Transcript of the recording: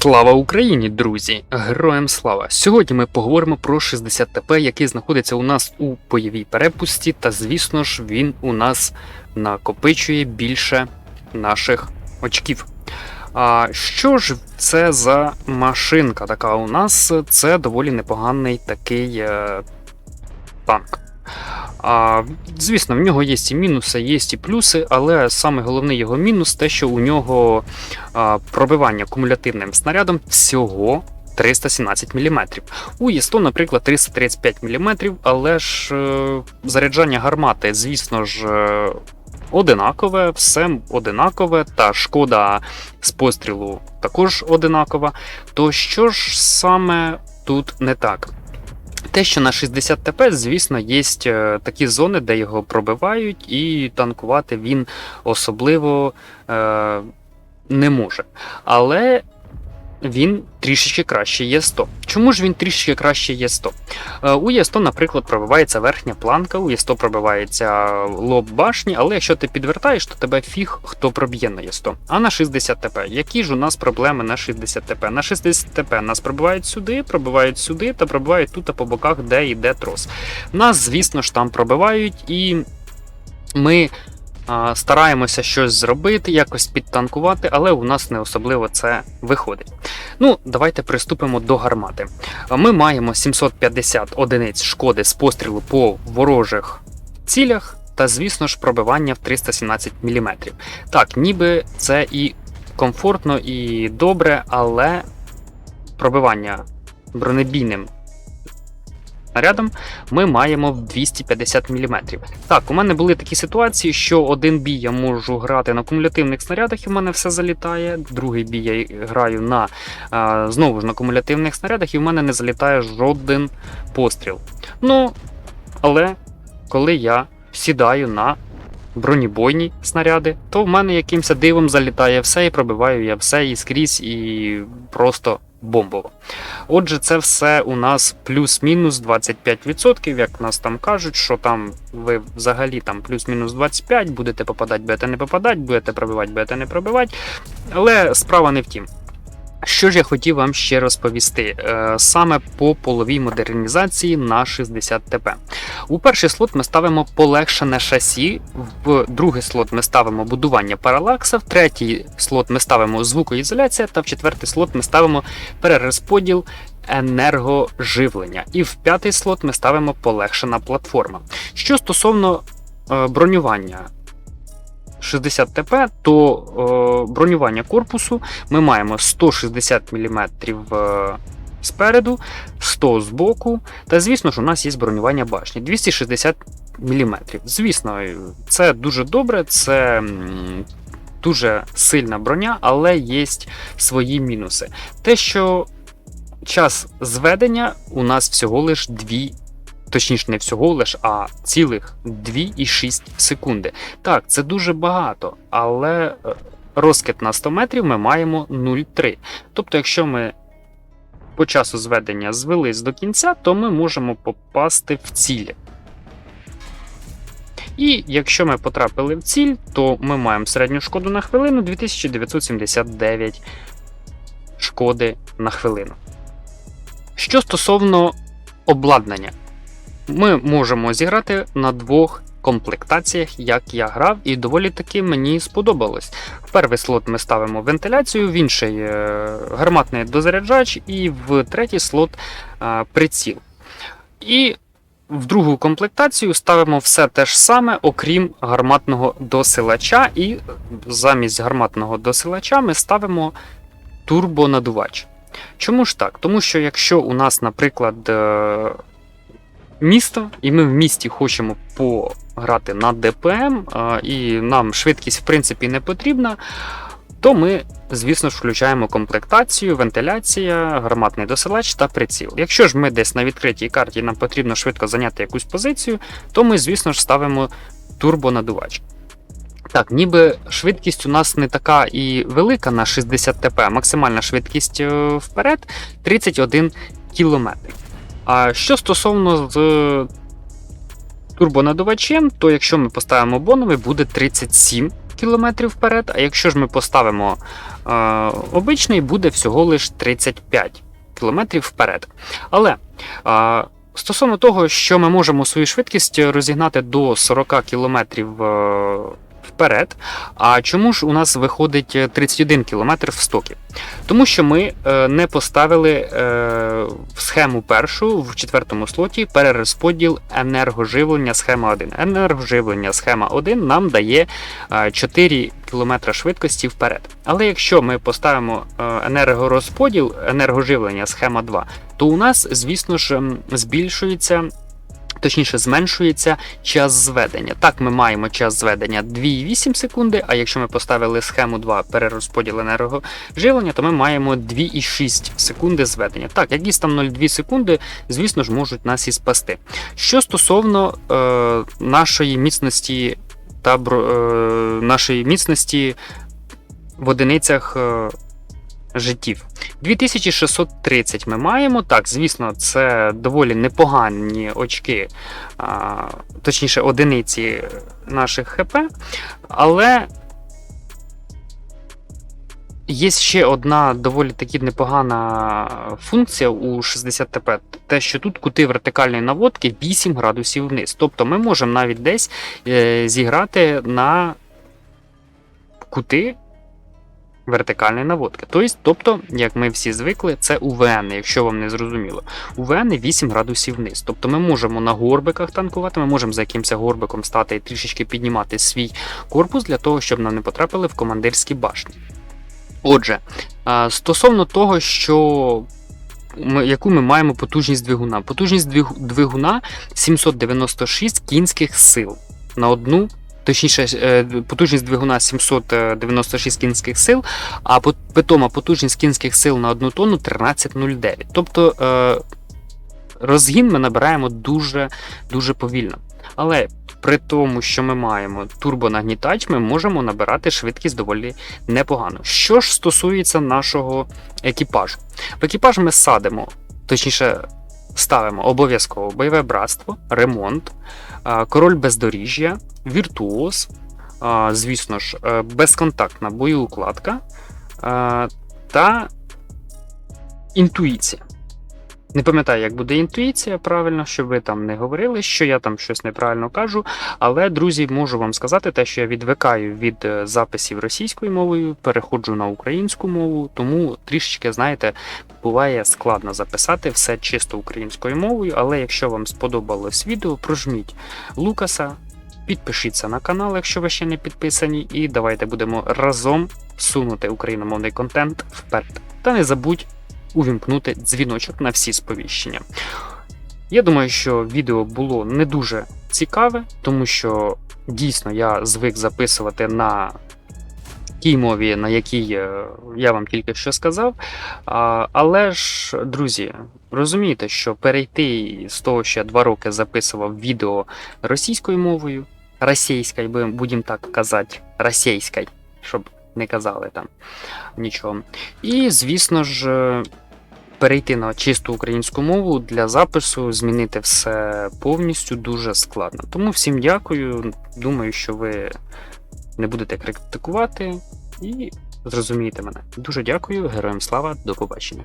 Слава Україні, друзі! Героям слава! Сьогодні ми поговоримо про 60 ТП, який знаходиться у нас у бойовій перепусті, та звісно ж він у нас накопичує більше наших очків. А що ж це за машинка така у нас? Це доволі непоганий такий е, танк. А, звісно, в нього є і мінуси, є і плюси, але саме головний його мінус те, що у нього а, пробивання кумулятивним снарядом всього 317 мм. У Є100, наприклад, 335 мм, але ж е, заряджання гармати, звісно ж. е, Одинакове, все одинакове, та шкода з пострілу також одинакова. То що ж саме тут не так? Те, що на 60 ТП, звісно, є е, такі зони, де його пробивають, і танкувати він особливо е, не може. Але він трішечки краще є 100. Чому ж він трішечки краще є 100? Е, у Є100, наприклад, пробивається верхня планка, у Є100 пробивається лоб башні, але якщо ти підвертаєш, то тебе фіг хто проб'є на Є100. А на 60 ТП, які ж у нас проблеми на 60 ТП? На 60 ТП нас пробивають сюди, пробивають сюди та пробивають тут по боках, де йде трос. Нас, звісно ж, там пробивають, і ми а, стараємося щось зробити, якось підтанкувати, але у нас не особливо це виходить. Ну, давайте приступимо до гармати. Ми маємо 750 одиниць шкоди з пострілу по ворожих цілях, та, звісно ж, пробивання в 317 мм. Так, ніби це і комфортно, і добре, але пробивання бронебійним снарядом ми маємо 250 мм. Так, у мене були такі ситуації, що один бій я можу грати на кумулятивних снарядах, і в мене все залітає. Другий бій я граю на знову ж на кумулятивних снарядах, і в мене не залітає жоден постріл. Ну, але коли я сідаю на бронебойні снаряди, то в мене якимось дивом залітає все і пробиваю я все і скрізь, і просто бомбово. Отже, це все у нас плюс-мінус 25%, як нас там кажуть, що там ви взагалі там плюс-мінус 25, будете попадати, будете не попадати, будете пробивати, будете не пробивати. Але справа не в тім. Що ж я хотів вам ще розповісти Е, саме по половій модернізації на 60 ТП. У перший слот ми ставимо полегшене шасі, в другий слот ми ставимо будування паралакса, в третій слот ми ставимо звукоізоляція, та в четвертий слот ми ставимо перерозподіл енергоживлення. І в п'ятий слот ми ставимо полегшена платформа. Що стосовно е, бронювання 60 ТП, то е, бронювання корпусу ми маємо 160 мм е, спереду, 100 збоку, та звісно ж у нас є бронювання башні 260 мм. Звісно, це дуже добре, це дуже сильна броня, але є свої мінуси. Те, що час зведення у нас всього лиш 2 Точніше, не всього лиш, а цілих 2,6 секунди. Так, це дуже багато, але е, розкид на 100 метрів ми маємо 0,3. Тобто, якщо ми по часу зведення звелись до кінця, то ми можемо попасти в цілі. І якщо ми потрапили в ціль, то ми маємо середню шкоду на хвилину 2979 шкоди на хвилину. Що стосовно обладнання, ми можемо зіграти на двох комплектаціях, як я грав, і доволі таки мені сподобалось. В перший слот ми ставимо вентиляцію, в інший е, гарматний дозаряджач, і в третій слот е, приціл. І в другу комплектацію ставимо все те ж саме, окрім гарматного досилача, і замість гарматного досилача ми ставимо турбонадувач. Чому ж так? Тому що якщо у нас, наприклад, місто, і ми в місті хочемо пограти на ДПМ, і нам швидкість в принципі не потрібна, то ми, звісно ж, включаємо комплектацію, вентиляція, гарматний досилач та приціл. Якщо ж ми десь на відкритій карті нам потрібно швидко зайняти якусь позицію, то ми, звісно ж, ставимо турбонадувач. Так, ніби швидкість у нас не така і велика на 60 ТП, максимальна швидкість е, вперед 31 км. А що стосовно з турбонадувачем, то якщо ми поставимо боновий, буде 37 км вперед. А якщо ж ми поставимо е, обичний буде всього лише 35 км вперед. Але е, стосовно того, що ми можемо свою швидкість розігнати до 40 км е, вперед, а чому ж у нас виходить 31 км в стокі? Тому що ми е, не поставили е, в схему першу в четвертому слоті перерозподіл енергоживлення схема 1. Енергоживлення схема 1 нам дає е, 4 км швидкості вперед. Але якщо ми поставимо е, енергорозподіл енергоживлення схема 2, то у нас, звісно ж, збільшується. Точніше, зменшується час зведення. Так, ми маємо час зведення 2,8 секунди, а якщо ми поставили схему 2 перерозподіл енергоживлення, то ми маємо 2,6 секунди зведення. Так, якісь там 0,2 секунди, звісно ж, можуть нас і спасти. Що стосовно е, нашої міцності та е, нашої міцності в одиницях е, життів. 2630 ми маємо. Так, звісно, це доволі непогані очки, а, точніше, одиниці наших ХП, але. Є ще одна доволі таки непогана функція у 60 ТП, те, що тут кути вертикальної наводки 8 градусів вниз. Тобто ми можемо навіть десь е, зіграти на кути вертикальної наводки. Тобто, тобто, як ми всі звикли, це УВН, якщо вам не зрозуміло. УВН 8 градусів вниз. Тобто ми можемо на горбиках танкувати, ми можемо за якимось горбиком стати і трішечки піднімати свій корпус для того, щоб нам не потрапили в командирські башні. Отже, стосовно того, що ми, яку ми маємо потужність двигуна. Потужність двигуна 796 кінських сил на одну. Точніше, е, потужність двигуна 796 кінських сил, а питома потужність кінських сил на одну тонну 13,09. Тобто е, розгін ми набираємо дуже, дуже повільно. Але при тому, що ми маємо турбонагнітач, ми можемо набирати швидкість доволі непогано. Що ж стосується нашого екіпажу, в екіпаж ми садимо, точніше, ставимо обов'язково бойове братство, ремонт, король бездоріжжя, віртуоз, звісно ж, е, безконтактна боєукладка та інтуїція. Не пам'ятаю, як буде інтуїція правильно, щоб ви там не говорили, що я там щось неправильно кажу. Але, друзі, можу вам сказати те, що я відвикаю від е, записів російською мовою, переходжу на українську мову, тому трішечки, знаєте, буває складно записати все чисто українською мовою. Але якщо вам сподобалось відео, прожміть Лукаса, підпишіться на канал, якщо ви ще не підписані, і давайте будемо разом сунути україномовний контент вперед. Та не забудь увімкнути дзвіночок на всі сповіщення. Я думаю, що відео було не дуже цікаве, тому що дійсно я звик записувати на тій мові, на якій е, я вам тільки що сказав. Але ж, друзі, розумієте, що перейти з того, що я два роки записував відео російською мовою, російською, бу- будемо так казати, російською, щоб не казали там нічого. І, звісно ж, е, перейти на чисту українську мову для запису, змінити все повністю дуже складно. Тому всім дякую. Думаю, що ви не будете критикувати і зрозумієте мене. Дуже дякую, героям слава, до побачення.